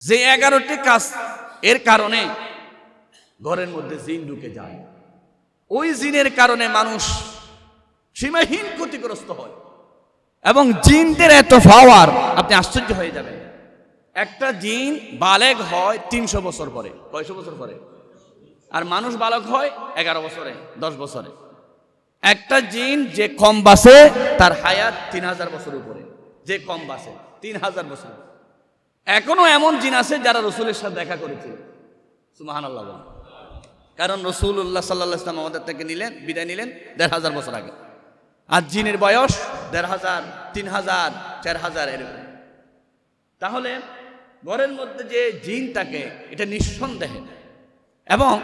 যে এগারোটি কাজ এর কারণে ঘরের মধ্যে জিন ঢুকে যায়। ওই জিনের কারণে মানুষ সীমাহীন ক্ষতিগ্রস্ত হয়। এবং জিনদের এত পাওয়ার আপনি আশ্চর্য হয়ে যাবেন। একটা জিন বালেগ হয় তিনশো বছর পরে, কয়শো বছর পরে? আর মানুষ বালক হয় এগারো বছরে, দশ বছরে। একটা জিন যে কম বাসে, তার হায়াত তিন হাজার বছর উপরে। যে কম বাসে, তিন হাজার বছর এখনও এমন জিন আছে যারা রসুলের সাথে দেখা করেছে। সুমাহান আল্লাহ। কারণ রসুল্লাহ সাল্লাহ ইসলাম আমাদের থেকে নিলেন, বিদায় নিলেন দেড় হাজার বছর আগে। আর জিনের বয়স দেড় হাজার, তিন হাজার, চার হাজার এরকম। তাহলে ঘরের মধ্যে যে জিন থাকে, এটা নিঃসন্দেহে। এবং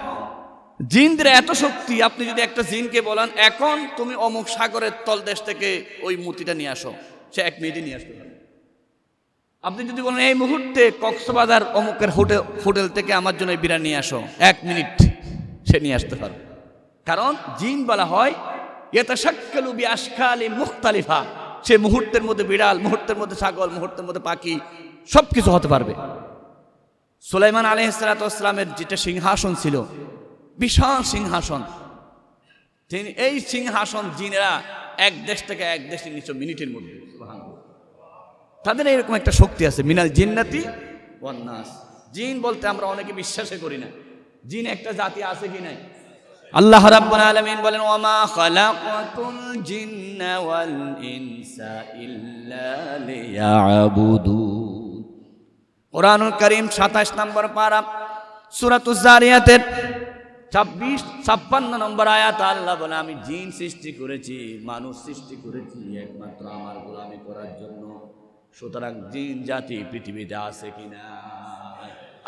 জিনদের এত শক্তি, আপনি যদি একটা জিনকে বলেন, এখন তুমি অমুক সাগরের তলদেশ থেকে ওই মূর্তিটা নিয়ে আসো, সে এক মিনিটে নিয়ে পারে আপনি যদি বলেন, এই মুহূর্তে কক্সবাজার অমুকের হোটেল হোটেল থেকে আমার জন্য বিরিয়ানি আসো। এক মিনিট সে নিয়ে আসতে পারবে। কারণ জিন বলা হয়, ইয়াতাশাক্কালু বিআশকালি মুখতালিফা। সে মুহূর্তের মধ্যে বিড়াল, মুহূর্তের মধ্যে ছাগল, মুহূর্তের মধ্যে পাখি সব কিছু হতে পারবে। সুলাইমান আলহিসালামের যেটা সিংহাসন ছিল, বিশাল সিংহাসন, তিনি, এই সিংহাসন জিনেরা এক দেশ থেকে এক দেশে নিচ মিনিটের মধ্যে। তাদের এরকম একটা শক্তি আছে, মিনাল জিন্নাতি ওয়ান্নাস জিন বলতে আমরা অনেকে বিশ্বাসই করি না। জিন একটা জাতি আছে কি নাই? আল্লাহ রাব্বুল আলামিন বলেন, ওয়ামা খালাকাতুল জিন্না ওয়াল ইনসা ইল্লা লিয়াবুদুন। কোরআনুল করিম সাতাশ নম্বর পারা সুরাতুজ জারিয়াতের ছাব্বিশ, ছাপ্পান্ন নম্বর আয়াত আল্লাহ বলে, আমি জিন সৃষ্টি করেছি, মানুষ সৃষ্টি করেছি একমাত্র আমার গোলামি করার জন্য। সুতরাং জিন, জাতি, পৃথিবীতে আছে কিনা?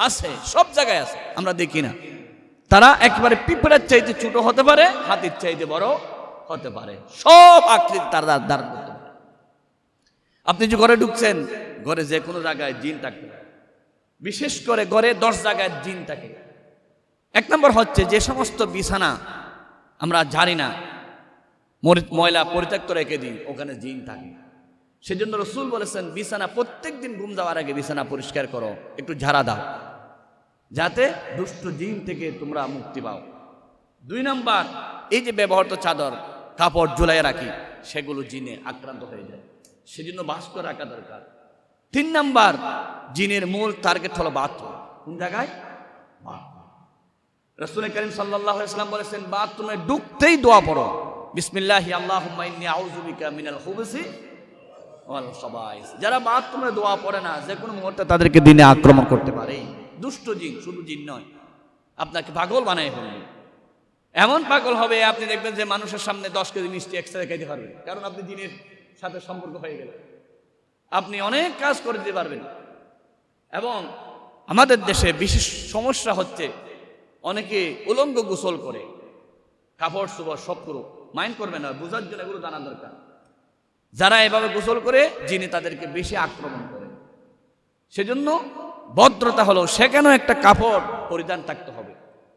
আছে, সব জায়গায় আছে, আমরা দেখি না। তারা একেবারে পিঁপড়ের চাইতে ছোট হতে পারে, হাতির চাইতে বড় হতে পারে। সব আকৃতি তারা ধারণ করতে পারে। আপনি যে ঘরে ঢুকছেন, ঘরে যে কোনো জায়গায় জিন থাকতে বিশেষ করে ঘরে দশ জায়গায় জিন থাকে। এক নম্বর হচ্ছে যে সমস্ত বিছানা আমরা জানি না ময়লা পরিত্যক্ত রেখে দিই, ওখানে জিন থাকে। সেজন্য রসুল বলেছেন, বিছানা প্রত্যেক দিন ঘুম যাওয়ার আগে বিছানা পরিষ্কার করো, একটু ঝাড়া দাও। যাতে দুষ্ট জিন থেকে তোমরা মুক্তি পাও। দুই নাম্বার, এই যে ব্যবহৃত চাদর, কাপড় ঝুলাই রাখি, সেগুলো জিনে আক্রান্ত হয়ে যায়। সেজন্য বাস্ক রাখা দরকার। তিন নাম্বার, জিনের মূল টার্গেট হলো বাথরুম কোন জায়গায়? রসুল করিম সাল্লাম বলেছেন বাথরুমে ঢুকতেই দোয়া পড়ো। বিসমিল্লাহ আল্লাহ মিনাল খুবসি ওয়াল। যারা বাথরুমে দোয়া পড়ে না, যে কোনো মুহূর্তে তাদেরকে দিনে আক্রমণ করতে পারে। দুষ্ট জিন, শুধু জিন নয়, আপনাকে পাগল বানায় ফেলবে। এমন পাগল হবে, আপনি দেখবেন যে মানুষের সামনে দশ কেজি মিষ্টি এক্সট্রা খাইতে পারবেন, কারণ আপনি দিনের সাথে সম্পর্ক হয়ে গেল আপনি অনেক কাজ করে দিতে পারবেন। এবং আমাদের দেশে বিশেষ সমস্যা হচ্ছে, অনেকে উলঙ্গ গোসল করে কাপড় সুপড় সব করুক মাইন্ড করবে না, বোঝার জন্য এগুলো জানা দরকার। যারা এভাবে গোসল করে, যিনি তাদেরকে বেশি আক্রমণ করে সেজন্য ভদ্রতা হলো সেখানেও একটা কাপড় পরিধান থাকতে হবে?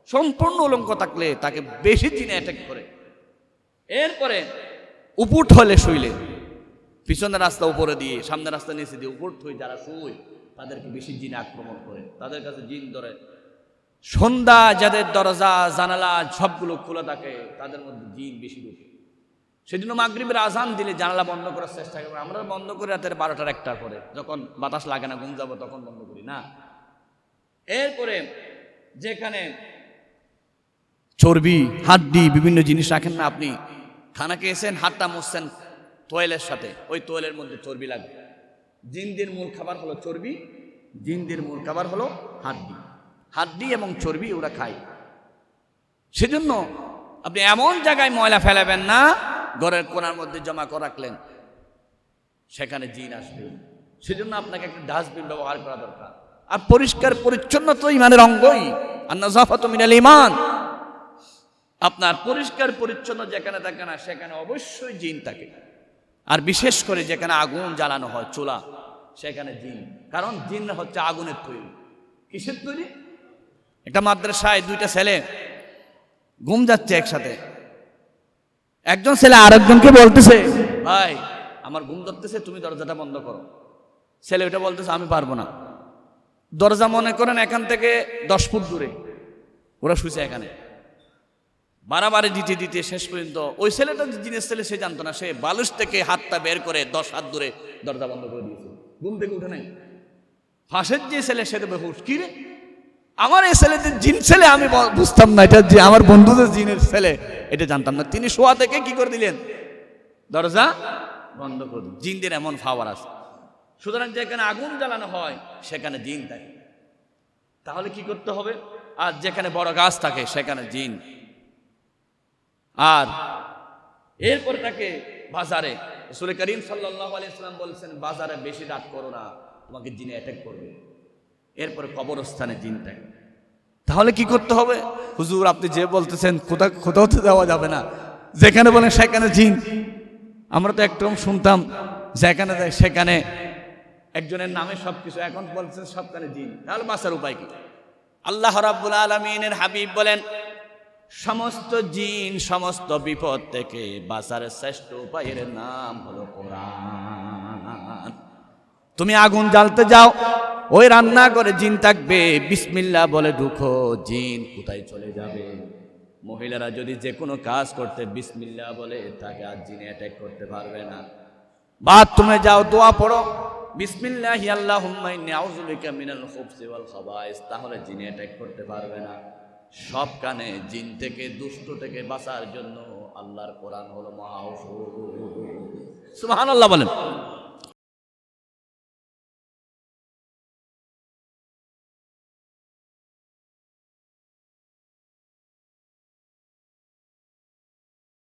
সম্পূর্ণ উলঙ্গ থাকলে তাকে বেশি জিনে অ্যাটাক করে। এরপরে উপুট হলে শুইলে। পিছনের রাস্তা উপরে দিয়ে, সামনের রাস্তা নিচে দিয়ে উপর হয়ে যারা শুই তাদেরকে বেশি জিনে আক্রমণ করে। তাদের কাছে জিন ধরে। সন্ধ্যা, যাদের দরজা, জানালা, সবগুলো খোলা থাকে, তাদের মধ্যে জিন বেশি ঢুকে। সেজন্য মাগরিবের আজান দিলে জানালা বন্ধ করার চেষ্টা করব। আমরা বন্ধ করি রাতের বারোটার একটার পরে। যখন বাতাস লাগে না, ঘুম যাব, তখন বন্ধ করি, না? এরপরে যেখানে চর্বি, হাড্ডি, বিভিন্ন জিনিস রাখেন না আপনি, খানা খেয়েছেন, হাতটা মুছছেন তোয়েলের সাথে, ওই তোয়েলের মধ্যে চর্বি লাগবে। জিনদের মূল খাবার হলো চর্বি, জিনদের মূল খাবার হলো হাড্ডি। হাড্ডি এবং চর্বি ওরা খায়। সেজন্য আপনি এমন জায়গায় ময়লা ফেলাবেন না ঘরের কোনার মধ্যে জমা করে রাখলেন। সেখানে জিন আসবে। সেজন্য আপনাকে একটা ডাস্টবিন ব্যবহার করা দরকার। আর পরিষ্কার, পরিচ্ছন্ন তো ইমানের অঙ্গই। আর নজাফত মিনাল ইমান আপনার পরিষ্কার, পরিচ্ছন্ন যেখানে থাকে না, সেখানে অবশ্যই জিন থাকে। আর বিশেষ করে যেখানে আগুন জ্বালানো হয়, চুলা, সেখানে জিন। কারণ জিন হচ্ছে আগুনের তৈরি। কিসের তৈরি? একটা মাদ্রাসায় দুইটা ছেলে ঘুম যাচ্ছে একসাথে। একজন ছেলে আরেকজনকে বলতেছে, ভাই, আমার ঘুম ধরতেছে, তুমি দরজাটা বন্ধ করো। ছেলে ওটা বলতেছে, আমি পারব না। দরজা মনে করেন এখান থেকে দশ ফুট দূরে। ওরা শুয়েছে এখানে। বাড়াবাড়ি দিতে দিতে শেষ পর্যন্ত ওই ছেলেটা জিনিস ছেলে সে জানতো না, সে বালুস থেকে হাতটা বের করে দশ হাত দূরে দরজা বন্ধ করে দিয়েছে। ঘুম থেকে উঠে নাই। ফাঁসের যে ছেলে, সে তো বেহুশ। কি রে? আমার এই ছেলে যে জিন ছেলে আমি বুঝতাম না, এটা যে আমার বন্ধুদের জিনের ছেলে। এটা জানতাম না। তিনি শোয়া থেকে কি করে দিলেন? দরজা বন্ধ করে দিন জিনদের এমন ফাওয়ার আছে। সুতরাং যেখানে আগুন জ্বালানো হয়, সেখানে জিন থাকে। তাহলে কি করতে হবে? আর যেখানে বড় গাছ থাকে, সেখানে জিন। আর এরপর তাকে বাজারে রসুল করিম সাল্লাহ আলাইসাল্লাম বলছেন, বাজারে বেশি রাত করো না, তোমাকে জিনে অ্যাটাক করবে। এরপরে কবরস্থানে জিন থাকে। তাহলে কি করতে হবে? হুজুর, আপনি যে বলতেছেন কোথাও কোথাও তো যাওয়া যাবে না। যেখানে বলেন, সেখানে জিন। আমরা তো একদম শুনতাম, যেখানে যায়, সেখানে। একজনের নামে সব কিছু এখন বলছেন, সবখানে জিন। তাহলে বাঁচার উপায় কি? আল্লাহ রাব্বুল আলমিনের হাবিব বলেন, সমস্ত জিন, সমস্ত বিপদ থেকে বাঁচার শ্রেষ্ঠ উপায়ের নাম হলো কোরআন। তুমি আগুন জ্বালতে যাও ওই রান্না করে জিন থাকবে। বিসমিল্লা বলে ঢুকো, জিন কোথায় চলে যাবে? মহিলারা যদি যে কোনো কাজ করতে বিসমিল্লা বলে, তাকে আর জিনে অ্যাটাক করতে পারবে না। বাথরুমে যাও, দোয়া পড়ো। বিসমিল্লাহি আল্লাহুম্মা ইন্নী আউযু বিকা মিনাল খুবসি ওয়াল তাহলে জিনে অ্যাটাক করতে পারবে না। সব কানে জিন থেকে, দুষ্ট থেকে বাঁচার জন্য আল্লাহর কোরআন হলো মহা সুবহানাল্লাহ বলেন।